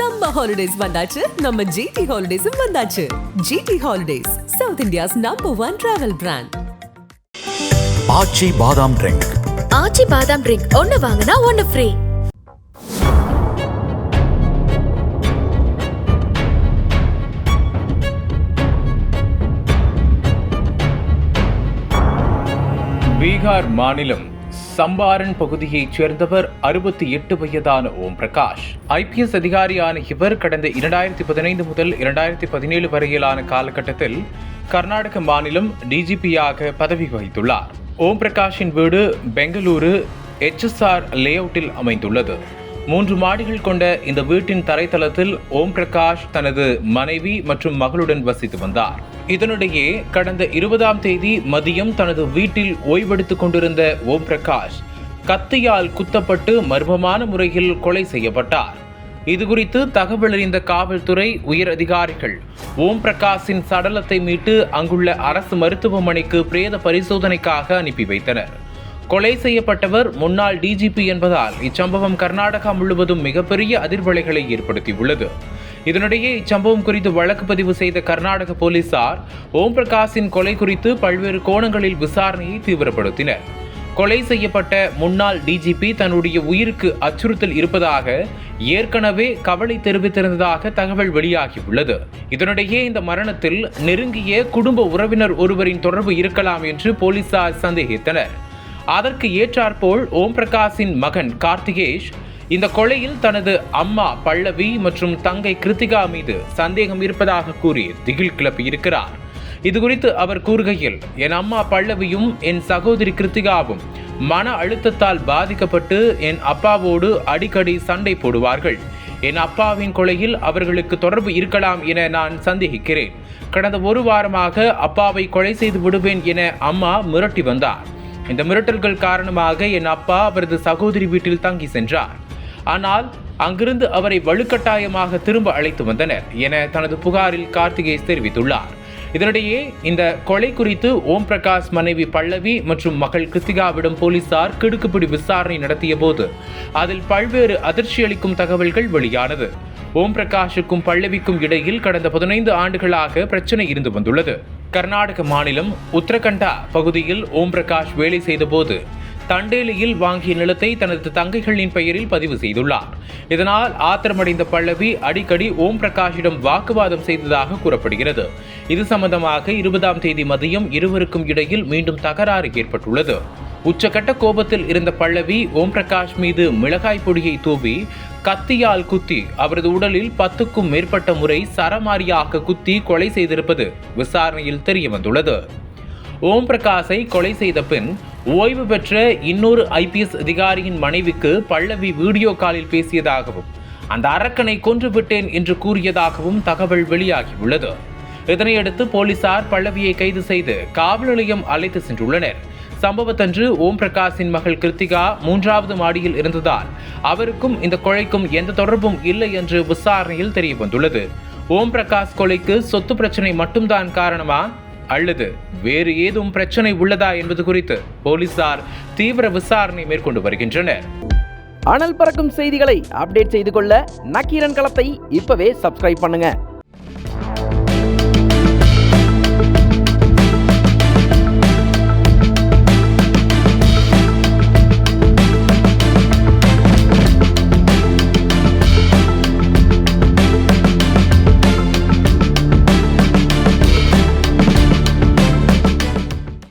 Summer holidays வந்தாச்சு. நம்ம GT ஹாலிடேஸும் வந்தாச்சு. GT holidays South India's number one travel brand Aachi badam drink Aachi பாதாம் ட்ரிங்க் ஒன்னு வாங்கினா ஒன்னு ஃப்ரீ பீகார் மாநிலம் சம்பாரன் பகுதியைச் சேர்ந்தவர் அறுபத்தி எட்டு வயதான ஓம் பிரகாஷ். ஐபிஎஸ் அதிகாரியான இவர் கடந்த இரண்டாயிரத்தி பதினைந்து முதல் இரண்டாயிரத்தி பதினேழு வரையிலான காலகட்டத்தில் கர்நாடக மாநிலம் டிஜிபியாக பதவி வகித்துள்ளார். ஓம் பிரகாஷின் வீடு பெங்களூரு எச்எஸ்ஆர் லேஅவுட்டில் அமைந்துள்ளது. மூன்று மாடிகள் கொண்ட இந்த வீட்டின் தரைத்தளத்தில் ஓம் பிரகாஷ் தனது மனைவி மற்றும் மகளுடன் வசித்து வந்தார். இதனிடையே கடந்த இருபதாம் தேதி மதியம் தனது வீட்டில் ஓய்வெடுத்துக் கொண்டிருந்த ஓம் பிரகாஷ் கத்தியால் குத்தப்பட்டு மர்மமான முறையில் கொலை செய்யப்பட்டார். இதுகுறித்து தகவல் அறிந்த காவல்துறை உயர் அதிகாரிகள் ஓம் பிரகாஷின் சடலத்தை மீட்டு அங்குள்ள அரசு மருத்துவமனைக்கு பிரேத பரிசோதனைக்காக அனுப்பி வைத்தனர். கொலை செய்யப்பட்டவர் முன்னாள் டிஜிபி என்பதால் இச்சம்பவம் கர்நாடகா முழுவதும் மிகப்பெரிய அதிர்வலைகளை ஏற்படுத்தியுள்ளது. இதனிடையே இச்சம்பவம் குறித்து வழக்கு பதிவு செய்த கர்நாடக போலீசார் ஓம் பிரகாஷின் கொலை குறித்து பல்வேறு கோணங்களில் விசாரணையை தீவிரப்படுத்தினர். கொலை செய்யப்பட்ட முன்னாள் டிஜிபி தன்னுடைய உயிருக்கு அச்சுறுத்தல் இருப்பதாக ஏற்கனவே கவலை தெரிவித்திருந்ததாக தகவல் வெளியாகியுள்ளது. இதனிடையே இந்த மரணத்தில் நெருங்கிய குடும்ப உறவினர் ஒருவரின் தொடர்பு இருக்கலாம் என்று போலீசார் சந்தேகித்தனர். அதற்கு ஏற்றாற்போல் ஓம் பிரகாஷின் மகன் கார்த்திகேஷ் இந்த கொலையில் தனது அம்மா பல்லவி மற்றும் தங்கை கிருத்திகா மீது சந்தேகம் இருப்பதாக கூறி திகில் கிளப்பியிருக்கிறார் இதுகுறித்து அவர் கூறுகையில் என் அம்மா பல்லவியும் என் சகோதரி கிருத்திகாவும் மன அழுத்தத்தால் பாதிக்கப்பட்டு என் அப்பாவோடு அடிக்கடி சண்டை போடுவார்கள். என் அப்பாவின் கொலையில் அவர்களுக்கு தொடர்பு இருக்கலாம் என நான் சந்தேகிக்கிறேன். கடந்த ஒரு வாரமாக அப்பாவை கொலை செய்து விடுவேன் என அம்மா மிரட்டி வந்தார். இந்த மிரட்டல்கள் காரணமாக என் அப்பா அவரது சகோதரி வீட்டில் தங்கி சென்றார். ஆனால் அங்கிருந்து அவரை வலுக்கட்டாயமாக திரும்ப அழைத்து வந்தனர் என தனது புகாரில் கார்த்திகேஸ் தெரிவித்துள்ளார். இதனிடையே இந்த கொலை குறித்து ஓம் பிரகாஷ் மனைவி பல்லவி மற்றும் மகள் கிருத்திகாவிடம் போலீசார் கிடுக்குப்பிடி விசாரணை நடத்திய போது அதில் பல்வேறு அதிர்ச்சியளிக்கும் தகவல்கள் வெளியானது. ஓம் பிரகாஷுக்கும் பல்லவிக்கும் இடையில் கடந்த பதினைந்து ஆண்டுகளாக பிரச்சனை இருந்து வந்துள்ளது. கர்நாடக மாநிலம் உத்தரகண்டா பகுதியில் ஓம் பிரகாஷ் வேலை செய்தபோது தண்டேலியில் வாங்கிய நிலத்தை தனது தங்கைகளின் பெயரில் பதிவு செய்துள்ளார். இதனால் ஆத்திரமடைந்த பல்லவி அடிக்கடி ஓம் பிரகாஷிடம் வாக்குவாதம் செய்ததாக கூறப்படுகிறது. இது சம்பந்தமாக இருபதாம் தேதி மதியம் இருவருக்கும் இடையில் மீண்டும் தகராறு ஏற்பட்டுள்ளது. உச்சகட்ட கோபத்தில் இருந்த பல்லவி ஓம் பிரகாஷ் மீது மிளகாய் பொடியை தூவி கத்தியால் குத்தி அவரது உடலில் பத்துக்கும் மேற்பட்ட முறை சரமாரியாக குத்தி கொலை செய்திருப்பது விசாரணையில் தெரிய வந்துள்ளது ஓம் பிரகாஷை கொலை செய்த பின் ஓய்வு பெற்ற இன்னொரு ஐபிஎஸ் அதிகாரியின் மனைவிக்கு பல்லவி வீடியோ காலில் பேசியதாகவும் அந்த அரக்கனை கொன்றுவிட்டேன் என்று கூறியதாகவும் தகவல் வெளியாகியுள்ளது. இதனையடுத்து போலீசார் பல்லவியை கைது செய்து காவல் நிலையம் அழைத்து சென்றுள்ளனர். சம்பவத்தன்று ஓம் பிரகாஷின் மகள் கிருத்திகா மூன்றாவது மாடியில் இருந்ததால் அவருக்கும் இந்த கொலைக்கும் எந்த தொடர்பும் இல்லை என்று விசாரணையில் தெரிய வந்துள்ளது ஓம் பிரகாஷ் கொலைக்கு சொத்து பிரச்சனை மட்டும்தான் காரணமா? அல்லது வேறு ஏதும் பிரச்சனை உள்ளதா என்பது குறித்து போலீசார் தீவிர விசாரணை மேற்கொண்டு வருகின்றனர். அனல் பறக்கும் செய்திகளை அப்டேட் செய்து கொள்ள நக்கீரன் களத்தை இப்பவே சப்ஸ்கிரைப் பண்ணுங்க.